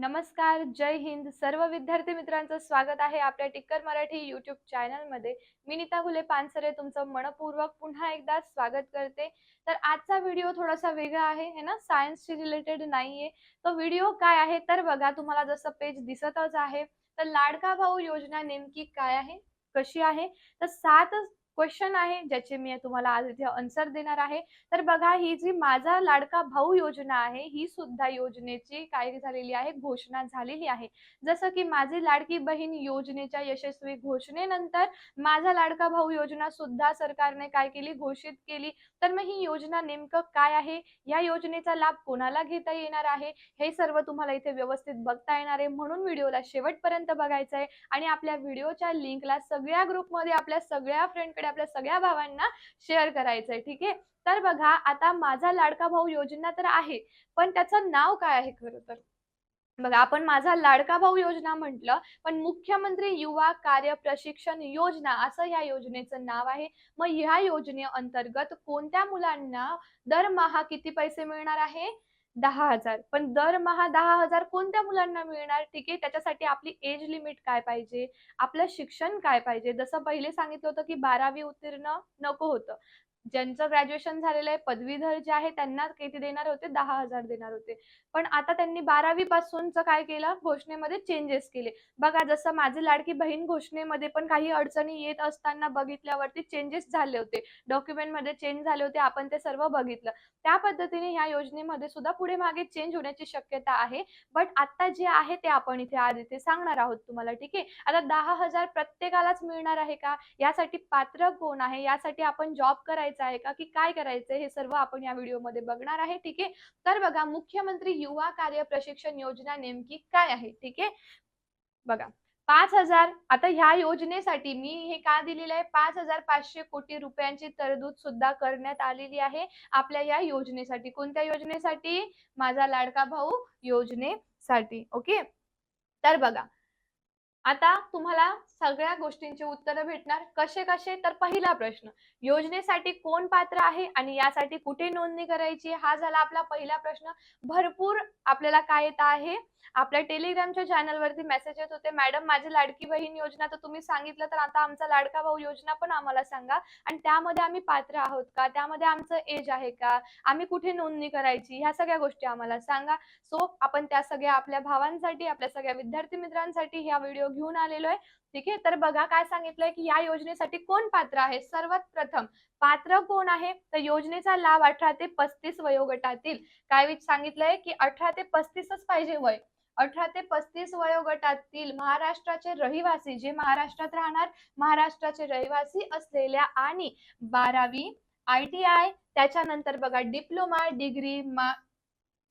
नमस्कार जय हिंद. सर्व विद्यार्थी मित्रांचं स्वागत आहे आपल्या टिक्कर मराठी यूट्यूब चॅनलमध्ये मी नीता घुले पानसरे तुमचं मनपूर्वक पुन्हा एकदा स्वागत करते. तर आजचा व्हिडिओ थोडासा वेगळा आहे है ना? सायन्सशी रिलेटेड नाहीये. तो व्हिडिओ काय आहे? तर बघा तुम्हाला जसं पेज दिसतच आहे तर लाडका भाऊ योजना नेमकी काय आहे? कशी आहे? तर सात क्वेश्चन आहे ज्याचे मी तुम्हाला आज इथे आन्सर देणार आहे. तर बघा ही जी माझा लाडका भाऊ योजना आहे ही सुद्धा योजनेची काय झालेली आहे घोषणा झालेली आहे. जसं की माझी लाडकी बहीण योजनेच्या यशस्वी घोषणेनंतर माझा लाडका भाऊ योजना सुद्धा सरकारने काय केली? घोषित केली. तर मग ही योजना नेमकं काय आहे? या योजनेचा लाभ कोणाला घेता येणार आहे? हे सर्व तुम्हाला इथे व्यवस्थित बघता येणार आहे. म्हणून व्हिडिओला शेवटपर्यंत बघायचं आहे आणि आपल्या व्हिडिओच्या लिंकला सगळ्या ग्रुपमध्ये आपल्या सगळ्या फ्रेंडकडे आपल्या सगळ्या भावांना शेअर करायचं आहे ठीक आहे? तर बघा आता माझा लाडका भाऊ योजना तर आहे पण त्याचं नाव काय आहे खरं तर? बघा आपण माझा लाडका भाऊ योजना म्हटलं पण मुख्यमंत्री युवा कार्य प्रशिक्षण योजना असं या योजनेचं नाव आहे. मग ह्या योजने अंतर्गत कोणत्या मुलांना दरमहा किती पैसे मिळणार आहे? दहा हजार. पण दरमहा दहा हजार कोणत्या मुलांना मिळणार? ठीक आहे त्याच्यासाठी आपली एज लिमिट काय पाहिजे? आपलं शिक्षण काय पाहिजे? जसं पहिले सांगितलं होतं की बारावी उत्तीर्ण नको होतं. ज्यांचं ग्रॅज्युएशन झालेलं आहे पदवीधर जे आहे त्यांना किती देणार होते? दहा हजार देणार होते. पण आता त्यांनी बारावी पासूनच काय केलं? घोषणेमध्ये चेंजेस केले. बघा जसं माझी लाडकी बहीण घोषणेमध्ये पण काही अडचणी येत असताना बघितल्यावरती चेंजेस झाले होते. डॉक्युमेंटमध्ये चेंज झाले होते आपण ते सर्व बघितलं. त्या पद्धतीने ह्या योजनेमध्ये सुद्धा पुढे मागे चेंज होण्याची शक्यता आहे. बट आता जे आहे ते आपण इथे आज इथे सांगणार आहोत तुम्हाला ठीक आहे? आता दहा हजार प्रत्येकालाच मिळणार आहे का? यासाठी पात्र कोण आहे? यासाठी आपण जॉब करायचं आहे का? की काय करायचं हे सर्व आपण या व्हिडिओमध्ये बघणार आहे ठीक आहे? तर बघा मुख्यमंत्री युवा कार्य प्रशिक्षण योजना नेमकी काय आहे? ठीक आहे? बघा पाच हजार आता ह्या योजनेसाठी मी हे का दिलेलं आहे? पाच हजार पाचशे कोटी रुपयांची तरतूद सुद्धा करण्यात आलेली आहे आपल्या या योजनेसाठी. कोणत्या योजनेसाठी? माझा लाडका भाऊ योजनेसाठी. ओके? तर बघा आता तुम्हाला सगळ्या गोष्टींची उत्तरं भेटणार. कसे कसे? तर पहिला प्रश्न योजनेसाठी कोण पात्र आहे आणि यासाठी कुठे नोंदणी करायची? हा झाला आपला पहिला प्रश्न. भरपूर आपल्याला काय येत आहे? आपल्या टेलिग्रामच्या चॅनलवरती मेसेज येत होते. मॅडम माझी लाडकी बहीण योजना तर तुम्ही सांगितलं तर आता आमचा लाडका भाऊ योजना पण आम्हाला सांगा. आणि त्यामध्ये आम्ही पात्र आहोत का? त्यामध्ये आमचं एज आहे का? आम्ही कुठे नोंदणी करायची? ह्या सगळ्या गोष्टी आम्हाला सांगा. सो आपण त्या सगळ्या आपल्या भावांसाठी आपल्या सगळ्या विद्यार्थी मित्रांसाठी ह्या व्हिडिओ घेऊन आलेलो आहे. ठीक आहे? तर बघा काय सांगितलंय की या योजनेसाठी कोण पात्र आहे? सर्वात प्रथम पात्र कोण आहे? तर योजनेचा लाभ अठरा ते पस्तीस वयोगटातील. काय सांगितलंय की अठरा ते पस्तीसच पाहिजे वय. अठरा ते पस्तीस वयोगटातील महाराष्ट्राचे रहिवासी जे महाराष्ट्रात राहणार महाराष्ट्राचे रहिवासी असलेल्या आणि बारावी आय टी आय त्याच्यानंतर बघा डिप्लोमा डिग्री मा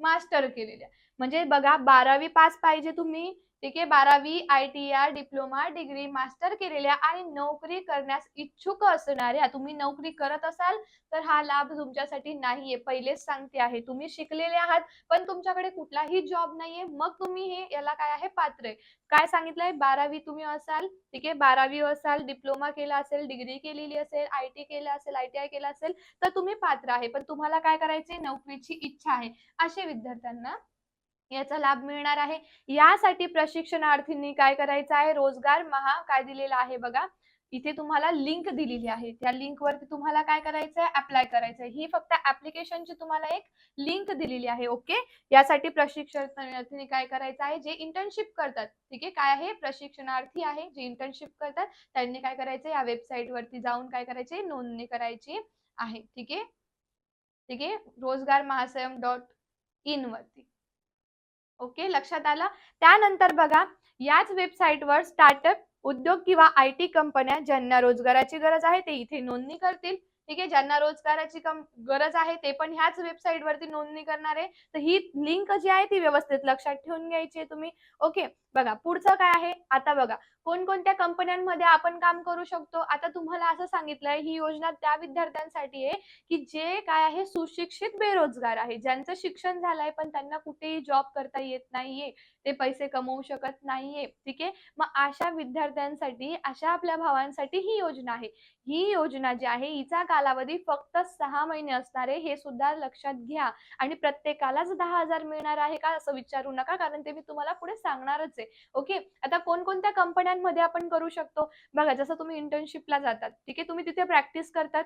मास्टर केलेल्या. म्हणजे बघा बारावी पास पाहिजे तुम्ही. ठीक आहे बारावी I T I diploma degree master केलेल्या आणि नोकरी करण्यास इच्छुक असणाऱ्या तुम्ही नोकरी करत असाल तर हा लाभ तुमच्यासाठी नाहीये. पहिलेच सांगते आहे तुम्ही शिकलेले आहात पण तुमच्याकडे कुठलाही जॉब नाहीये. मग तुम्ही हे याला काय आहे पात्र आहे. काय सांगितलंय? बारावी तुम्ही असाल ठीक आहे बारावी असाल डिप्लोमा केला असेल डिग्री केलेली असेल आय टी केलं असेल आय टी आय केलं असेल तर तुम्ही पात्र आहे. पण तुम्हाला काय करायचे नोकरीची इच्छा आहे. असे विद्यार्थ्यांना याचा लाभ मिळणार आहे. यासाठी प्रशिक्षणार्थींनी काय करायचं आहे? रोजगार महा काय दिलेला आहे बघा. इथे तुम्हाला लिंक दिलेली आहे. त्या लिंक वरती तुम्हाला काय करायचं आहे अप्लाय करायचं आहे ही फक्त ऍप्लिकेशनची तुम्हाला एक लिंक दिलेली आहे. ओके यासाठी प्रशिक्षणार्थींनी काय करायचं आहे? जे इंटर्नशिप करतात. ठीक आहे? काय आहे? प्रशिक्षणार्थी आहे. जे इंटर्नशिप करतात त्यांनी काय करायचं या वेबसाईट वरती जाऊन काय करायचे नोंदणी करायची आहे. ठीक आहे? ठीक आहे? रोजगार महासयम डॉट इन वरती. ओके लक्षात आलं? त्यानंतर बघा याच वेबसाईटवर स्टार्टअप उद्योग किंवा आय टी कंपन्या ज्यांना रोजगाराची गरज आहे ते इथे नोंदणी करतील. ठीक आहे ज्यांना रोजगाराची कम गरज आहे ते पण ह्याच वेबसाईट वरती नोंदणी करणार आहे. तर ही लिंक जी आहे ती व्यवस्थित लक्षात ठेवून घ्यायची तुम्ही. ओके बघा पुढचं काय आहे? आता बघा कोणकोणत्या कंपन्यांमध्ये आपण काम करू शकतो? आता तुम्हाला असं सांगितलंय ही योजना त्या विद्यार्थ्यांसाठी आहे की जे काय आहे सुशिक्षित बेरोजगार आहे. ज्यांचं शिक्षण झालंय पण त्यांना कुठेही जॉब करता येत नाहीये. ते पैसे कमवू शकत नाहीये. ठीक आहे? मग अशा विद्यार्थ्यांसाठी अशा आपल्या भावांसाठी ही योजना आहे. ही योजना जी आहे हिचा कालावधी फक्त सहा महिने असणार आहे हे सुद्धा लक्षात घ्या. आणि प्रत्येकालाच दहा हजार मिळणार आहे का असं विचारू नका कारण ते मी तुम्हाला पुढे सांगणारच आहे. ओके? आता कोणकोणत्या कंपन्यांमध्ये आपण करू शकतो? बघा जसं तुम्ही इंटर्नशिपला जातात ठीक आहे? तुम्ही तिथे प्रॅक्टिस करतात.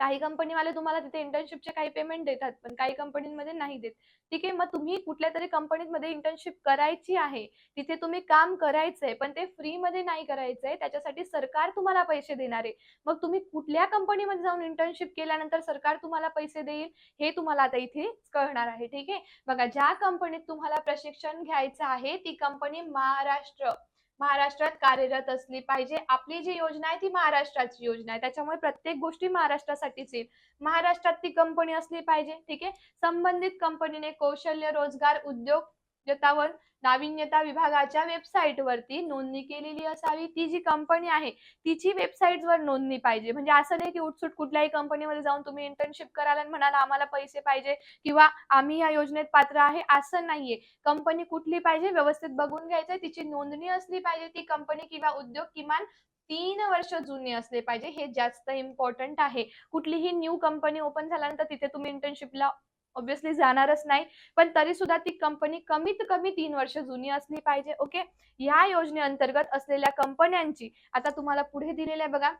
काही कंपनीवाले तुम्हाला तिथे इंटर्नशिपचे काही पेमेंट देतात पण काही कंपनीमध्ये नाही देत. ठीक आहे मग तुम्ही कुठल्या तरी कंपनीमध्ये इंटर्नशिप करायची आहे तिथे तुम्ही काम करायचंय पण ते फ्री मध्ये नाही करायचंय त्याच्यासाठी सरकार तुम्हाला पैसे देणार आहे. मग तुम्ही कुठल्या कंपनीमध्ये जाऊन इंटर्नशिप केल्यानंतर सरकार तुम्हाला पैसे देईल हे तुम्हाला आता इथे कळणार आहे. ठीक आहे? बघा ज्या कंपनीत तुम्हाला प्रशिक्षण घ्यायचं आहे ती कंपनी महाराष्ट्र. महाराष्ट्रात कार्यरत असली पाहिजे. आपली जी योजना आहे ती महाराष्ट्राची योजना आहे. त्याच्यामुळे प्रत्येक गोष्टी महाराष्ट्रासाठीच येईल महाराष्ट्रात ती कंपनी असली पाहिजे ठीक आहे? संबंधित कंपनीने कौशल्य रोजगार उद्योग उद्योजकतावर नाविन्यता विभागाच्या वेबसाईट वरती नोंदणी केलेली असावी. ती जी कंपनी आहे तिची वेबसाईट वर नोंदणी पाहिजे. म्हणजे असं नाही की उठसूट कुठल्याही कंपनीमध्ये जाऊन तुम्ही इंटर्नशिप कराल आणि म्हणाल आम्हाला पैसे पाहिजे किंवा आम्ही या योजनेत पात्र आहे. असं नाहीये. कंपनी कुठली पाहिजे व्यवस्थित बघून घ्यायचंय. तिची नोंदणी असली पाहिजे ती कंपनी किंवा उद्योग किमान तीन वर्ष जुने असले पाहिजे. हे जास्त इम्पॉर्टंट आहे. कुठलीही न्यू कंपनी ओपन झाल्यानंतर तिथे तुम्ही इंटर्नशिपला ऑब्विसली जाणारच नाही. पण तरी सुद्धा ती कंपनी कमीत कमी तीन वर्ष जुनी असली पाहिजे ओके या योजनेअंतर्गत असलेल्या कंपन्यांची आता तुम्हाला पुढे दिलेलं आहे बघा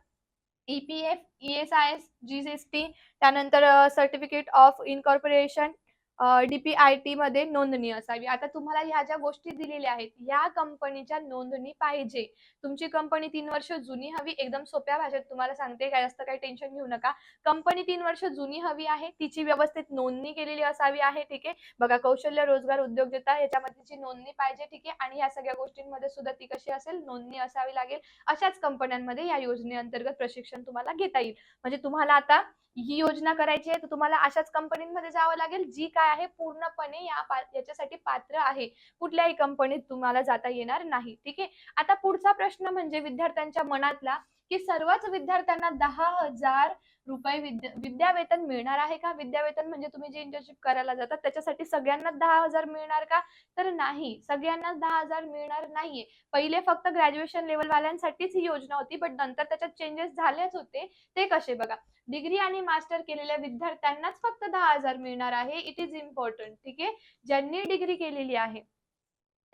E EPF ESI S GST त्यानंतर सर्टिफिकेट ऑफ इनकॉर्पोरेशन डीपीआयटी मध्ये नोंदणी असावी. आता तुम्हाला ह्या ज्या गोष्टी दिलेल्या आहेत या कंपनीच्या नोंदणी पाहिजे. तुमची कंपनी तीन वर्ष जुनी हवी एकदम सोप्या भाषेत तुम्हाला सांगते काय जास्त काही टेन्शन घेऊ नका. कंपनी तीन वर्ष जुनी हवी आहे तिची व्यवस्थित नोंदणी केलेली असावी आहे ठीक आहे. बघा कौशल्य रोजगार उद्योजकता याच्यामध्ये तिची नोंदणी पाहिजे ठीक आहे. आणि ह्या सगळ्या गोष्टींमध्ये सुद्धा ती कशी असेल नोंदणी असावी लागेल. अशाच कंपन्यांमध्ये या योजनेअंतर्गत प्रशिक्षण तुम्हाला घेता येईल. म्हणजे तुम्हाला आता ही योजना करायची आहे तर तुम्हाला अशाच कंपनीमध्ये जावं लागेल जी काय आहे? पूर्णपणे या पा- याच्यासाठी पात्र आहे. कुठल्याही कंपनीत तुम्हाला जाता येणार नाही. ठीक आहे? आता पुढचा प्रश्न म्हणजे विद्यार्थ्यांच्या मनातला की सर्वच विद्यार्थ्यांना दहा हजार रुपये विद्या विद्यावेतन मिळणार आहे का? विद्यावेतन म्हणजे तुम्ही जे इंटर्नशिप करायला जातात त्याच्यासाठी सगळ्यांना दहा हजार मिळणार का? तर नाही. सगळ्यांनाच दहा हजार मिळणार नाहीये. पहिले फक्त ग्रॅज्युएशन लेवल वाल्यांसाठीच ही योजना होती बट नंतर त्याच्यात चेंजेस झालेच होते. ते कसे बघा? डिग्री आणि मास्टर केलेल्या विद्यार्थ्यांनाच फक्त दहा हजार मिळणार आहे. इट इज इम्पॉर्टंट ठीक आहे? ज्यांनी डिग्री केलेली आहे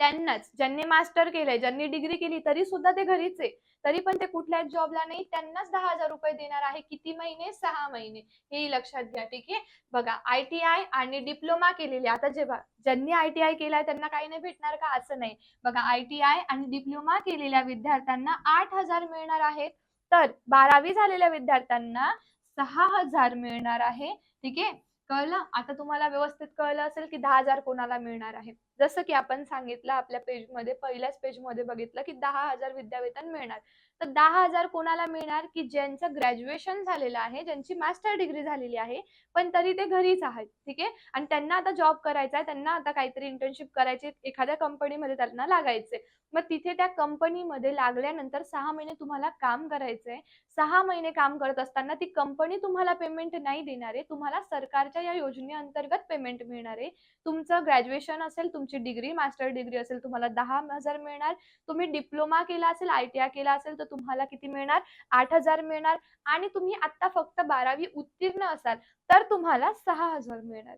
त्यांनाच ज्यांनी मास्टर केलंय ज्यांनी डिग्री केली तरी सुद्धा ते घरीच आहे. तरी पण ते कुठल्याच जॉबला नाही त्यांनाच दहा हजार रुपये देणार आहे. किती महिने? सहा महिने. हेही लक्षात घ्या ठीक आहे? बघा आय टी आय आणि डिप्लोमा केलेले. आता जेव्हा ज्यांनी आय टी आय केलाय त्यांना काही नाही भेटणार का? असं नाही. बघा आय टी आय आणि डिप्लोमा केलेल्या विद्यार्थ्यांना आठ हजार मिळणार आहेत तर बारावी झालेल्या विद्यार्थ्यांना सहा हजार मिळणार आहे. ठीक आहे? कळलं? आता तुम्हाला व्यवस्थित कळलं असेल की दहा हजार कोणाला मिळणार आहे. जसं की आपण सांगितलं आपल्या पेजमध्ये पहिल्याच पेजमध्ये बघितलं की दहा हजार विद्यावेतन मिळणार. तर दहा हजार कोणाला मिळणार की ज्यांचं ग्रॅज्युएशन झालेलं आहे ज्यांची मास्टर डिग्री झालेली आहे पण तरी ते घरीच आहेत ठीक आहे? आणि त्यांना आता जॉब करायचा आहे त्यांना आता काहीतरी इंटर्नशिप करायची एखाद्या कंपनीमध्ये त्यांना लागायचे मग तिथे त्या कंपनीमध्ये लागल्यानंतर सहा महिने तुम्हाला काम करायचंय. सहा महिने काम करत असताना ती कंपनी तुम्हाला पेमेंट नाही देणार आहे तुम्हाला सरकारच्या या योजनेअंतर्गत पेमेंट मिळणार आहे. तुमचं ग्रॅज्युएशन असेल तुमची डिग्री मास्टर डिग्री असेल तुम्हाला दहा हजार मिळणार. तुम्ही डिप्लोमा केला असेल आय टी आय केला असेल तर तुम्हाला किती मिळणार? आठ हजार मिळणार. आणि तुम्ही आता फक्त बारावी उत्तीर्ण असाल तर तुम्हाला सहा हजार मिळणार.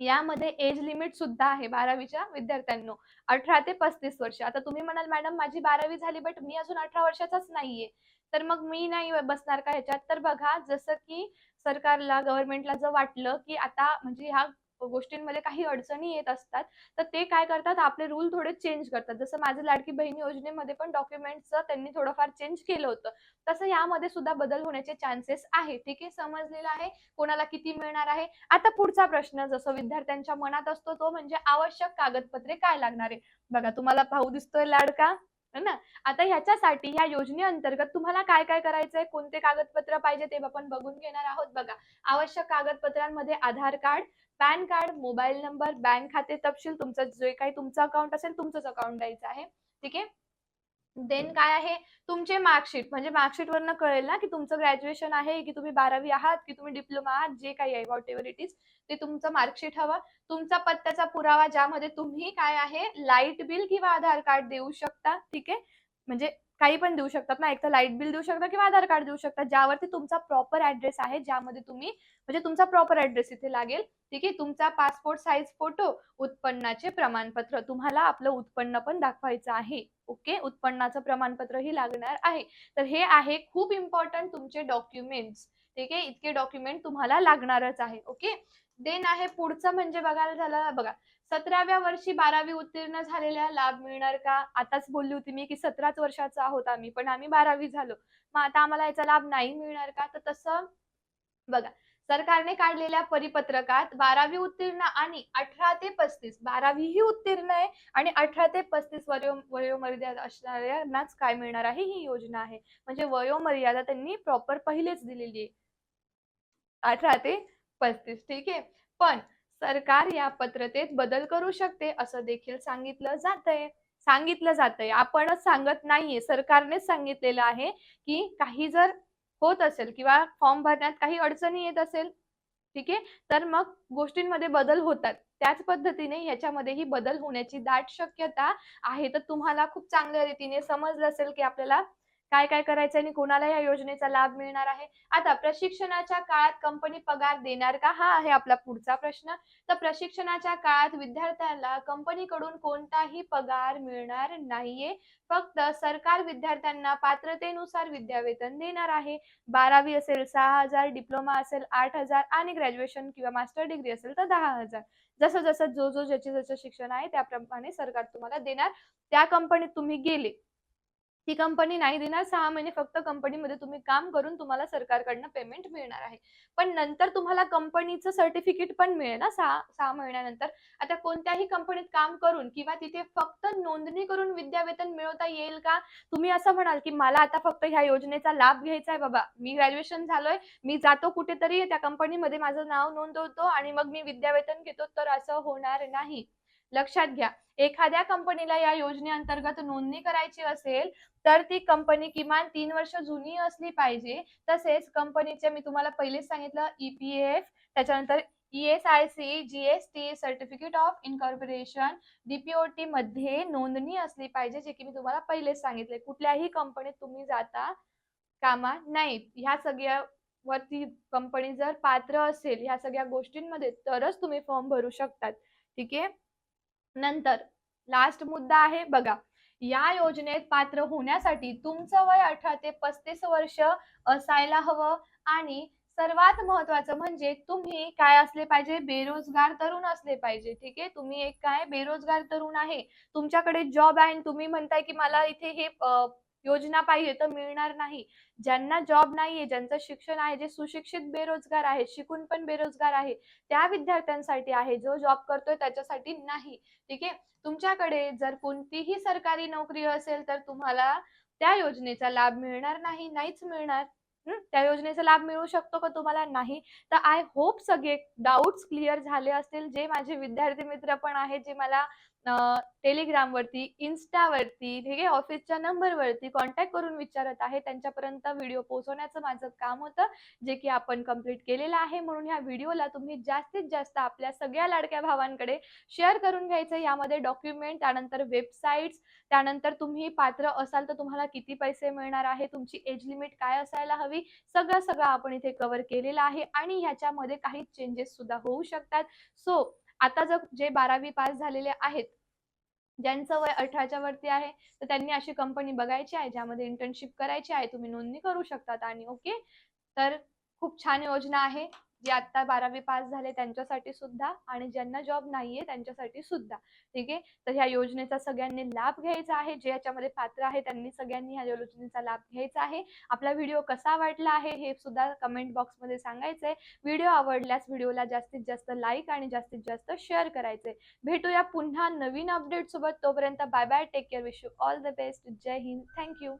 यामध्ये एज लिमिट सुद्धा आहे बारावीच्या विद्यार्थ्यांनो. अठरा ते पस्तीस वर्ष. आता तुम्ही म्हणाल मॅडम माझी बारावी झाली बट मी अजून अठरा वर्षाचाच नाहीये. तर मग मी नाही बसणार का ह्याच्यात? तर बघा जसं की सरकारला गव्हर्नमेंटला जर वाटलं की आता म्हणजे ह्या गोष्टींमध्ये काही अडचणी येत असतात तर ते काय करतात? आपले रूल थोडे चेंज करतात. जसं माझं लाडकी बहीण योजनेमध्ये पण डॉक्युमेंटचं त्यांनी थोडंफार चेंज केलं होतं. तसं यामध्ये सुद्धा बदल होण्याचे चान्सेस आहे ठीक आहे? समजलेलं आहे? कोणाला किती मिळणार आहे? आता पुढचा प्रश्न जसं विद्यार्थ्यांच्या मनात असतो तो म्हणजे आवश्यक कागदपत्रे काय लागणार आहे? बघा तुम्हाला भाऊ दिसतोय लाडका है ना? आता ह्याच्यासाठी ह्या योजनेअंतर्गत तुम्हाला काय काय करायचंय कोणते कागदपत्र पाहिजे ते आपण बघून घेणार आहोत बघा. आवश्यक कागदपत्रांमध्ये Aadhaar card PAN card mobile number bank खाते तपशील तुमचं जे काही तुमचं अकाउंट असेल तुमचंच अकाउंट द्यायचं आहे. ठीक आहे? देन काय आहे? तुमचे मार्कशीट. म्हणजे मार्कशीट वरनं कळेल ना की तुमचं ग्रॅज्युएशन आहे की तुम्ही बारावी आहात की तुम्ही डिप्लोमा आहात जे काही आहे व्हॉट एव्हर इट इज ते तुमचं मार्कशीट हवं. तुमचा पत्त्याचा पुरावा ज्यामध्ये तुम्ही काय आहे लाइट बिल किंवा आधार कार्ड देऊ शकता. ठीक आहे? म्हणजे काही पण देऊ शकतात ना. एक तर लाइट बिल देऊ शकता किंवा आधार कार्ड देऊ शकता. ज्यावरती तुमचा प्रॉपर ऍड्रेस आहे ज्यामध्ये तुम्ही म्हणजे तुमचा प्रॉपर ऍड्रेस इथे लागेल. ठीक आहे? तुमचा पासपोर्ट साईज फोटो उत्पन्नाचे प्रमाणपत्र. तुम्हाला आपलं उत्पन्न पण दाखवायचं आहे. ओके उत्पन्नाचं प्रमाणपत्र ही लागणार आहे. तर हे आहे खूप इम्पॉर्टंट तुमचे डॉक्युमेंट्स ठीक आहे? इतके डॉक्युमेंट तुम्हाला लागणारच आहे. ओके देन आहे पुढचं म्हणजे बघायला झालं बघा. सतराव्या वर्षी बारावी उत्तीर्ण झालेल्या लाभ मिळणार का? आताच बोलली होती मी की सतराच वर्षाचा आहोत आम्ही पण आम्ही बारावी झालो. मग आता आम्हाला याचा लाभ नाही मिळणार का? तर तसं बघा सरकारने काढलेल्या परिपत्रकात बारावी उत्तीर्ण आणि अठरा ते पस्तीस बारावी ही उत्तीर्ण आहे आणि अठरा ते पस्तीस वयो वयोमर्यादा असणाऱ्यांनाच काय मिळणार आहे? ही योजना आहे. म्हणजे वयोमर्यादा त्यांनी प्रॉपर पहिलेच दिलेली आहे. अठरा ते पस्तीस ठीक आहे? पण सरकार या पत्रतेत बदल करू शकते असं देखील सांगितलं जातंय. सांगितलं जातंय. आपणच सांगत नाहीये. सरकारनेच सांगितलेलं आहे की काही जर होत असेल किंवा फॉर्म भरण्यात काही अडचणी येत असेल ठीक आहे तर मग गोष्टींमध्ये बदल होतात. त्याच पद्धतीने ह्याच्यामध्येही बदल होण्याची दाट शक्यता आहे. तर तुम्हाला खूप चांगल्या रीतीने समजलं असेल की आपल्याला काय काय करायचं आणि कोणाला या योजनेचा लाभ मिळणार आहे? आता प्रशिक्षणाच्या काळात कंपनी पगार देणार का? हा आहे आपला पुढचा प्रश्न. तर प्रशिक्षणाच्या काळात विद्यार्थ्यांना कंपनीकडून कोणताही पगार मिळणार नाहीये. फक्त सरकार विद्यार्थ्यांना पात्रतेनुसार विद्यावेतन देणार आहे. बारावी असेल सहा हजार डिप्लोमा असेल आठ हजार आणि ग्रॅज्युएशन किंवा मास्टर डिग्री असेल तर दहा हजार. जसं जसं जो जो ज्याचे जसं शिक्षण आहे त्याप्रमाणे सरकार तुम्हाला देणार. त्या कंपनीत तुम्ही गेले. ती कंपनी नाही देणार सहा महिने फक्त कंपनीमध्ये तुम्ही काम करून तुम्हाला सरकारकडनं पेमेंट मिळणार आहे. पण नंतर तुम्हाला कंपनीचं सर्टिफिकेट पण मिळेल ना सहा सहा महिन्यानंतर. आता कोणत्याही कंपनीत काम करून किंवा तिथे फक्त नोंदणी करून विद्यावेतन मिळवता येईल का? तुम्ही असं म्हणाल की मला आता फक्त ह्या योजनेचा लाभ घ्यायचा आहे बाबा. मी ग्रॅज्युएशन झालोय मी जातो कुठेतरी त्या कंपनीमध्ये माझं नाव नोंदवतो आणि मग मी विद्यावेतन घेतो. तर असं होणार नाही. लक्षात घ्या. एखाद्या कंपनीला या योजनेअंतर्गत नोंदणी करायची असेल तर ती कंपनी किमान तीन वर्ष जुनी असली पाहिजे. तसेच कंपनीचे मी तुम्हाला पहिलेच सांगितलं ईपीएफ त्याच्यानंतर E S I C GST certificate of incorporation DPIIT मध्ये नोंदणी असली पाहिजे जे की मी तुम्हाला पहिलेच सांगितले. कुठल्याही कंपनीत तुम्ही जाता कामा नाहीत ह्या सगळ्या वरती कंपनी जर पात्र असेल ह्या सगळ्या गोष्टींमध्ये तरच तुम्ही फॉर्म भरू शकतात. ठीक आहे? नंतर लास्ट मुद्दा आहे बघा. या योजनेत पात्र होण्यासाठी तुमचं वय अठरा ते पस्तीस वर्ष असायला हवं आणि सर्वात महत्वाचं म्हणजे तुम्ही काय असले पाहिजे? बेरोजगार तरुण असले पाहिजे ठीक आहे? तुम्ही एक काय? बेरोजगार तरुण आहे. तुमच्याकडे जॉब आहे तुम्ही म्हणताय की मला इथे हे योजना पाहिजे तर मिळणार नाही. ज्यांना जॉब नाहीये ज्यांचं शिक्षण आहे जे सुशिक्षित बेरोजगार आहे शिकून पण बेरोजगार आहे त्या विद्यार्थ्यांसाठी आहे. जो जॉब करतोय त्याच्यासाठी नाही. ठीक आहे? तुमच्याकडे जर कोणतीही सरकारी नोकरी असेल तर तुम्हाला त्या योजनेचा लाभ मिळणार नाही नाहीच मिळणार. त्या योजनेचा लाभ मिळू शकतो का तुम्हाला? नाही. तर आय होप सगळे डाऊट्स क्लिअर झाले असतील. जे माझे विद्यार्थी मित्र पण आहेत जे मला टेलिग्रामवरती इन्स्टावरती ठीक आहे ऑफिसच्या नंबरवरती कॉन्टॅक्ट करून विचारत आहे त्यांच्यापर्यंत व्हिडिओ पोहोचवण्याचं माझं काम होतं जे की आपण कंप्लीट केलेलं आहे. म्हणून ह्या व्हिडिओला तुम्ही जास्तीत जास्त आपल्या सगळ्या लाडक्या भावांकडे शेअर करून घ्यायचं. यामध्ये डॉक्युमेंट त्यानंतर वेबसाईट्स त्यानंतर तुम्ही पात्र असाल तर तुम्हाला किती पैसे मिळणार आहे तुमची एज लिमिट काय असायला हवी सगळं सगळं आपण इथे कव्हर केलेलं आहे. आणि ह्याच्यामध्ये काही चेंजेस सुद्धा होऊ शकतात. सो आता जर जे बारावी पास झालेले आहेत ज्यांचं वय अठराच्या वरती आहे तर त्यांनी अशी कंपनी बघायची आहे ज्यामध्ये इंटर्नशिप करायची आहे तुम्ही नोंदणी करू शकतात आणि ओके तर खूप छान योजना आहे. जे आता बारावी पास झाले त्यांच्यासाठी सुद्धा आणि ज्यांना जॉब नाहीये त्यांच्यासाठी सुद्धा. ठीक आहे? तर ह्या योजनेचा सगळ्यांनी लाभ घ्यायचा आहे. जे याच्यामध्ये पात्र आहे त्यांनी सगळ्यांनी ह्या योजनेचा लाभ घ्यायचा आहे. आपला व्हिडिओ कसा वाटला आहे हे सुद्धा कमेंट बॉक्समध्ये सांगायचंय. व्हिडिओ आवडल्यास व्हिडिओला जास्तीत जास्त लाईक आणि जास्तीत जास्त शेअर करायचंय. भेटूया पुन्हा नवीन अपडेट सोबत. तोपर्यंत bye bye take care wish you all the best Jai Hind. Thank you